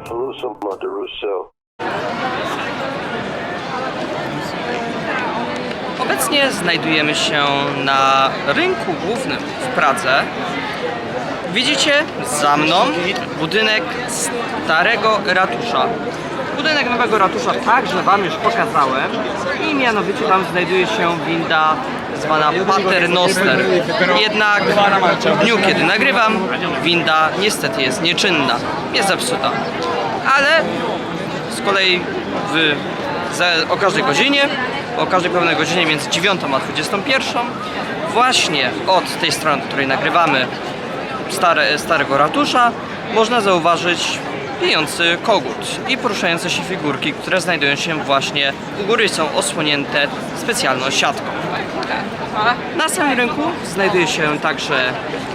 Highfalutin Monte Rousseau. Obecnie znajdujemy się na rynku głównym w Pradze. Widzicie za mną budynek starego ratusza. Budynek nowego ratusza także Wam już pokazałem i mianowicie tam znajduje się winda zwana Paternoster. Jednak w dniu, kiedy nagrywam, winda niestety jest nieczynna, jest zepsuta. Ale z kolei w, za, o każdej godzinie, o każdej pełnej godzinie między 9 a 21 właśnie od tej strony, której nagrywamy stare, starego ratusza można zauważyć pijący kogut i poruszające się figurki, które znajdują się właśnie u góry są osłonięte specjalną siatką. Na samym rynku znajduje się także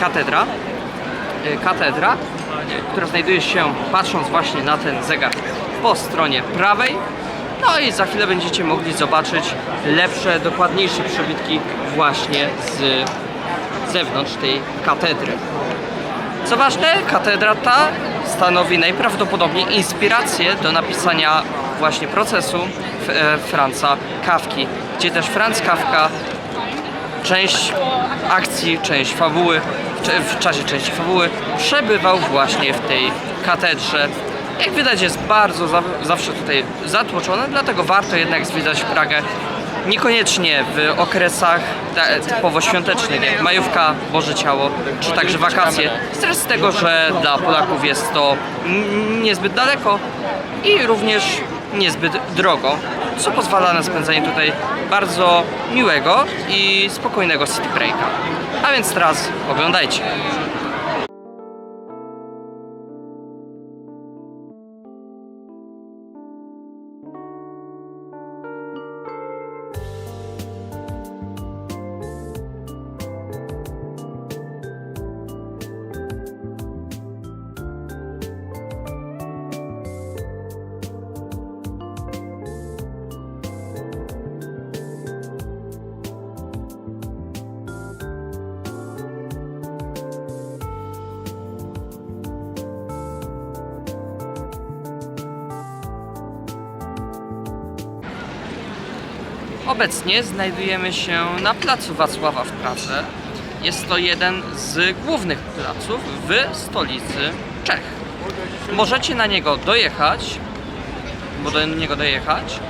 katedra, y, katedra, która znajduje się patrząc właśnie na ten zegar po stronie prawej. No i za chwilę będziecie mogli zobaczyć lepsze, dokładniejsze przebitki właśnie z zewnątrz tej katedry. Co ważne, katedra ta stanowi najprawdopodobniej inspirację do napisania właśnie procesu e, Franza Kawki, gdzie też Franz Kafka część akcji, część fabuły, w czasie części fabuły przebywał właśnie w tej katedrze. Jak widać jest bardzo za, zawsze tutaj zatłoczone, dlatego warto jednak zwiedzać Pragę. Niekoniecznie w okresach typowo świątecznych, jak majówka, Boże Ciało, czy także wakacje. Z tego, że dla Polaków jest to niezbyt daleko i również niezbyt drogo, co pozwala na spędzanie tutaj bardzo miłego i spokojnego city breaka. A więc teraz oglądajcie. Obecnie znajdujemy się na placu Wacława w Pradze. Jest to jeden z głównych placów w stolicy Czech. Możecie na niego dojechać, bo do niego dojechać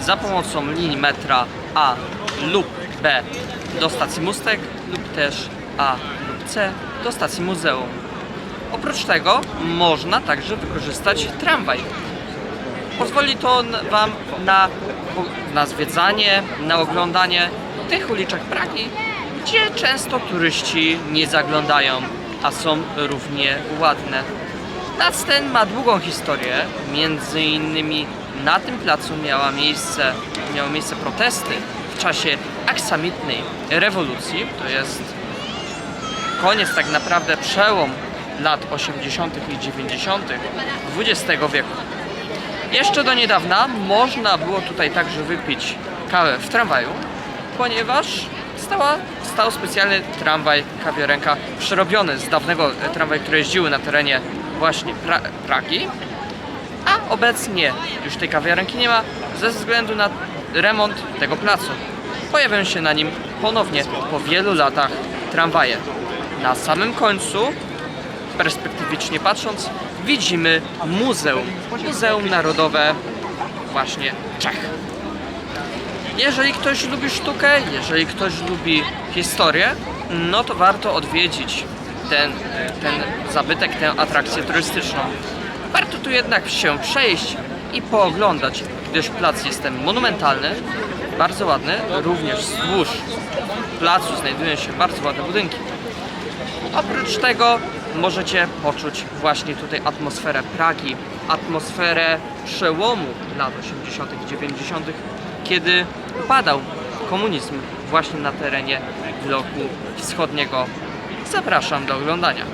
za pomocą linii metra A lub B do stacji Mustek lub też A lub C do stacji muzeum. Oprócz tego można także wykorzystać tramwaj. Pozwoli to Wam na, na zwiedzanie, na oglądanie tych uliczek Pragi, gdzie często turyści nie zaglądają, a są równie ładne. Plac ten ma długą historię, między innymi na tym placu miała miejsce, miały miejsce protesty w czasie aksamitnej rewolucji, to jest koniec tak naprawdę przełom lat 80. i 90. XX wieku. Jeszcze do niedawna można było tutaj także wypić kawę w tramwaju, ponieważ stała, stał specjalny tramwaj kawiarenka przerobiony z dawnego e, tramwaju, które jeździły na terenie właśnie pra Pragi, a obecnie już tej kawiarenki nie ma ze względu na remont tego placu. Pojawią się na nim ponownie po wielu latach tramwaje. Na samym końcu perspektywicznie patrząc, widzimy muzeum. Muzeum Narodowe właśnie Czech. Jeżeli ktoś lubi sztukę, jeżeli ktoś lubi historię, no to warto odwiedzić ten, ten zabytek, tę atrakcję turystyczną. Warto tu jednak się przejść i pooglądać, gdyż plac jest ten monumentalny, bardzo ładny, również wzdłuż placu znajdują się bardzo ładne budynki. Oprócz tego możecie poczuć właśnie tutaj atmosferę Pragi, atmosferę przełomu lat 80., 90., kiedy upadał komunizm właśnie na terenie bloku wschodniego. Zapraszam do oglądania.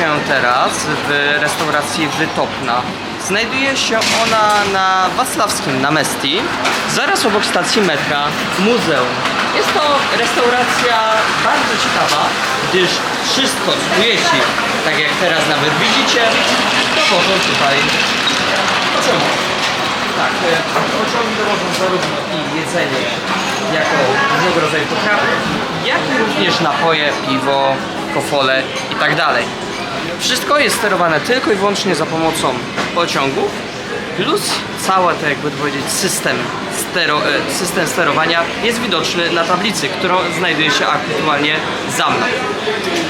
Się teraz w restauracji Wytopna. Znajduje się ona na Wacławskim na Mestii, zaraz obok stacji metra Muzeum. Jest to restauracja bardzo ciekawa, gdyż wszystko, co jeśli, tak jak teraz nawet widzicie, dowożą tutaj pociągi. Tak, e, pociągi dowożą zarówno i jedzenie jako różnego rodzaju potrawy, jak i również napoje, piwo, kofole i tak dalej. Wszystko jest sterowane tylko i wyłącznie za pomocą pociągów, plus cały, tak jakby powiedzieć, system, stero, e, system sterowania jest widoczny na tablicy, która znajduje się aktualnie za mną.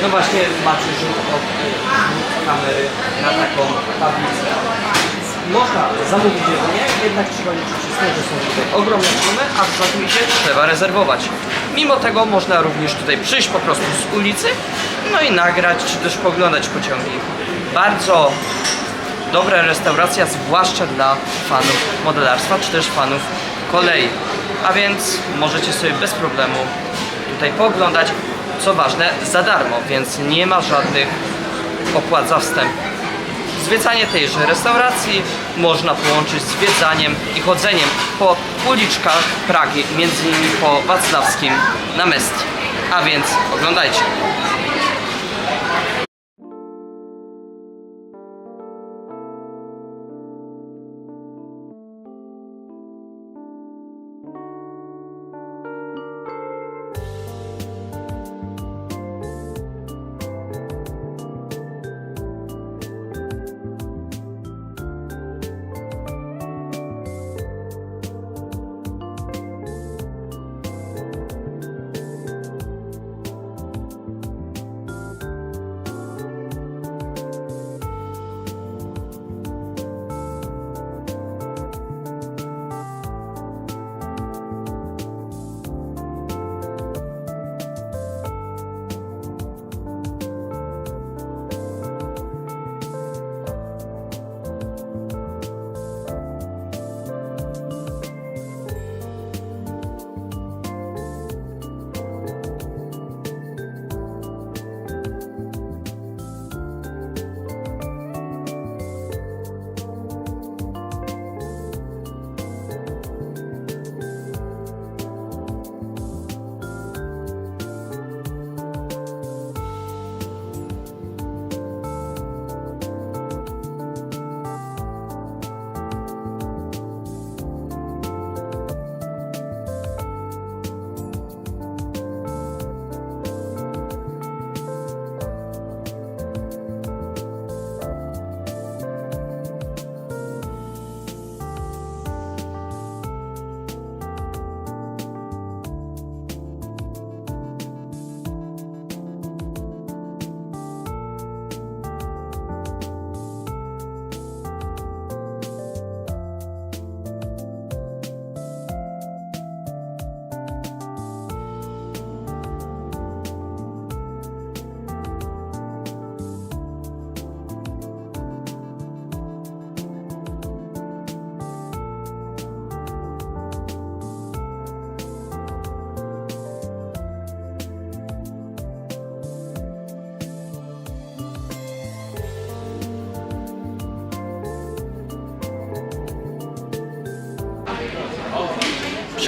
No właśnie macie rzut od e, kamery na taką tablicę. Można zamówić jedzenie, jednak trzeba liczyć się z tym, że są tutaj ogromne tłumy, a w zasadzie trzeba rezerwować. Mimo tego można również tutaj przyjść po prostu z ulicy, no i nagrać, czy też poglądać pociągi. Bardzo dobra restauracja, zwłaszcza dla fanów modelarstwa, czy też fanów kolei. A więc możecie sobie bez problemu tutaj poglądać, co ważne, za darmo, więc nie ma żadnych opłat za wstęp. Zwiedzanie tejże restauracji można połączyć z zwiedzaniem i chodzeniem po uliczkach Pragi, między innymi po Wacławskim na Mestii. A więc oglądajcie.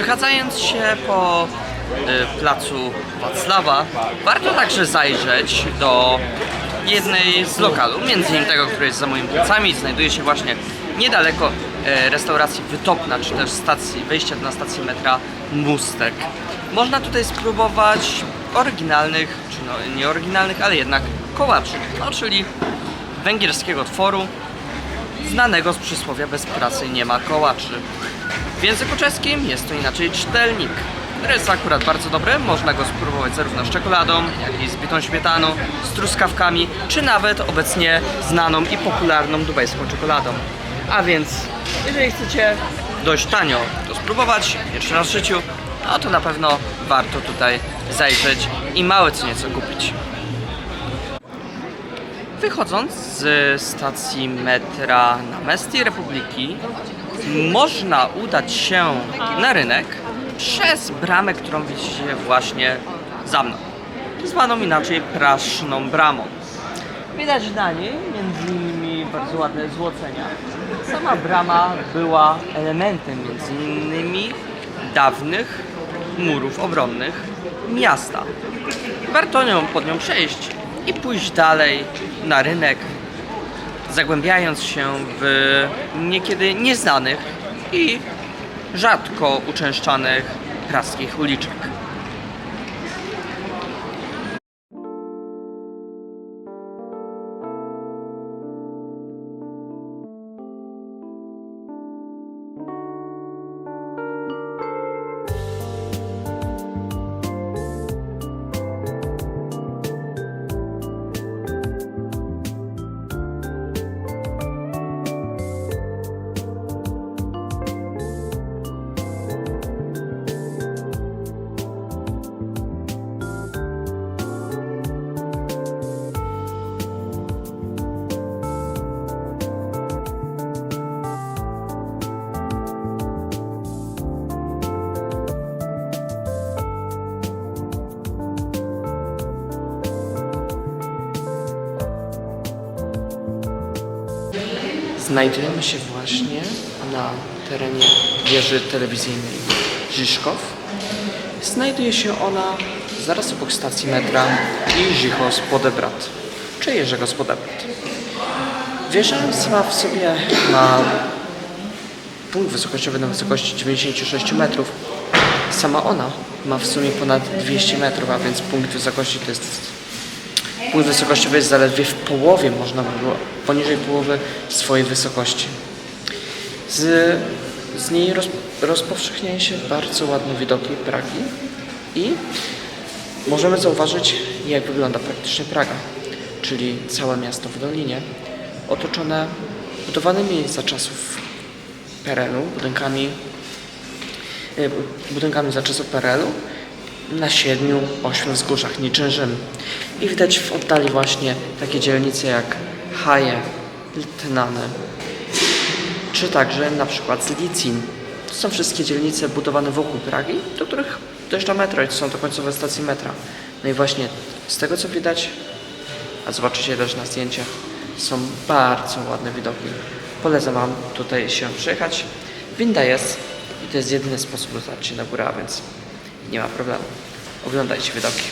Przechadzając się po y, placu Wacława, warto także zajrzeć do jednej z lokalu, między innymi tego, który jest za moimi plecami, znajduje się właśnie niedaleko e, restauracji Wytopna, czy też stacji, wejścia na stację metra Mustek. Można tutaj spróbować oryginalnych, czy no nie oryginalnych, ale jednak kołaczy, no czyli węgierskiego tworu, znanego z przysłowia bez pracy nie ma kołaczy. W języku czeskim jest to inaczej cztelnik, który jest akurat bardzo dobry. Można go spróbować zarówno z czekoladą, jak i z bitą śmietaną, z truskawkami, czy nawet obecnie znaną i popularną dubajską czekoladą. A więc, jeżeli chcecie dość tanio to spróbować, jeszcze raz w życiu, no to na pewno warto tutaj zajrzeć i małe co nieco kupić. Wychodząc z stacji metra na Mestii Republiki, można udać się na rynek przez bramę, którą widzicie właśnie za mną. Zwaną inaczej Praszną Bramą. Widać na niej między innymi bardzo ładne złocenia. Sama brama była elementem między innymi dawnych murów obronnych miasta. Warto nią pod nią przejść i pójść dalej na rynek, zagłębiając się w niekiedy nieznanych i rzadko uczęszczanych praskich uliczek. Znajdujemy się właśnie na terenie wieży telewizyjnej Žižkov. Znajduje się ona zaraz obok stacji metra i Žižkov Podebrat, czy Jerzego Spodebrat. Wieża sama w sobie ma punkt wysokościowy na wysokości 96 metrów. Sama ona ma w sumie ponad 200 metrów, a więc punkt wysokości to jest Punkt wysokościowy jest zaledwie w połowie, można by było, poniżej połowy swojej wysokości. Z, z niej roz, rozpowszechniają się bardzo ładne widoki Pragi i możemy zauważyć, jak wygląda praktycznie Praga, czyli całe miasto w dolinie, otoczone budowanymi za czasów PRL-u budynkami, e, budynkami za czasów PRL-u na siedmiu, ośmiu wzgórzach, niczym. I widać w oddali właśnie takie dzielnice jak Haje, Tnane, czy także na przykład Zlicin. To są wszystkie dzielnice budowane wokół Pragi, do których dojeżdża metro i to są to końcowe stacje metra. No i właśnie z tego co widać, a zobaczycie też na zdjęciach, są bardzo ładne widoki. Polecam Wam tutaj się przyjechać. Winda jest i to jest jedyny sposób dostać się na górę, a więc nie ma problemu. Oglądajcie widoki.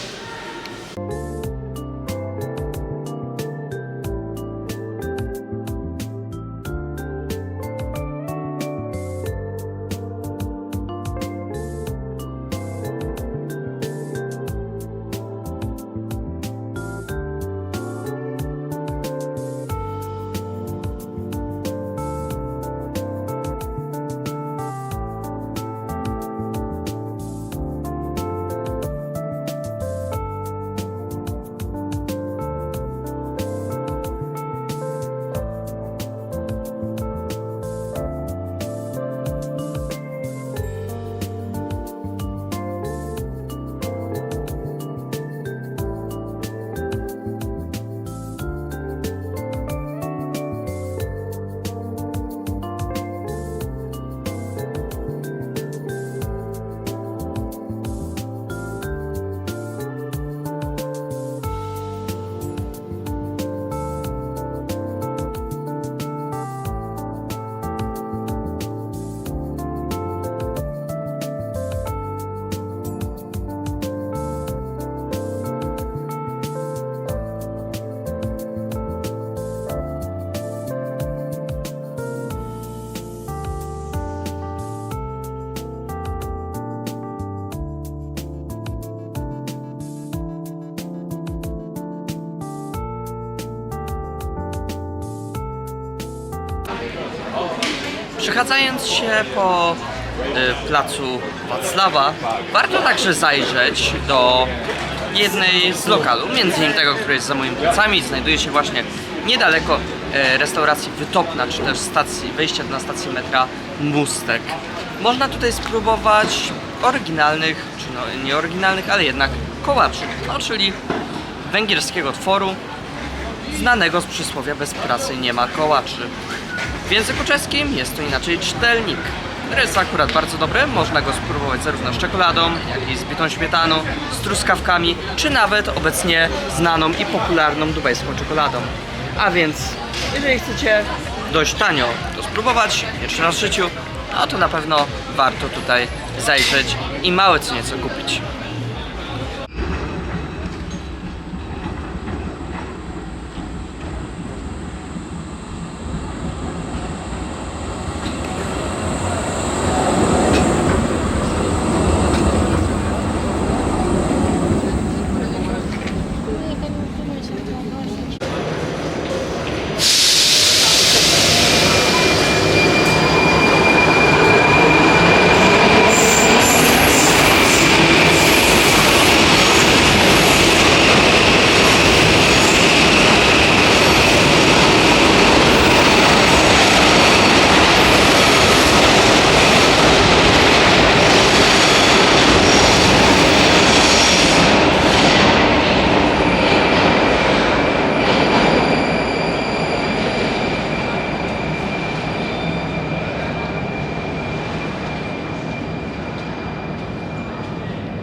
Przechadzając się po y, placu Wacława, warto także zajrzeć do jednej z lokalu, między innymi tego, który jest za moimi plecami, znajduje się właśnie niedaleko e, restauracji Wytopna, czy też stacji, wejścia na stację metra Mustek. Można tutaj spróbować oryginalnych, czy no nie oryginalnych, ale jednak kołaczy, no czyli węgierskiego tworu, znanego z przysłowia bez pracy nie ma kołaczy. W języku czeskim jest to inaczej cztelnik. który jest akurat bardzo dobry. Można go spróbować zarówno z czekoladą, jak i z bitą śmietaną, z truskawkami, czy nawet obecnie znaną i popularną dubajską czekoladą. A więc, jeżeli chcecie dość tanio to spróbować, jeszcze raz w życiu, no to na pewno warto tutaj zajrzeć i małe co nieco kupić.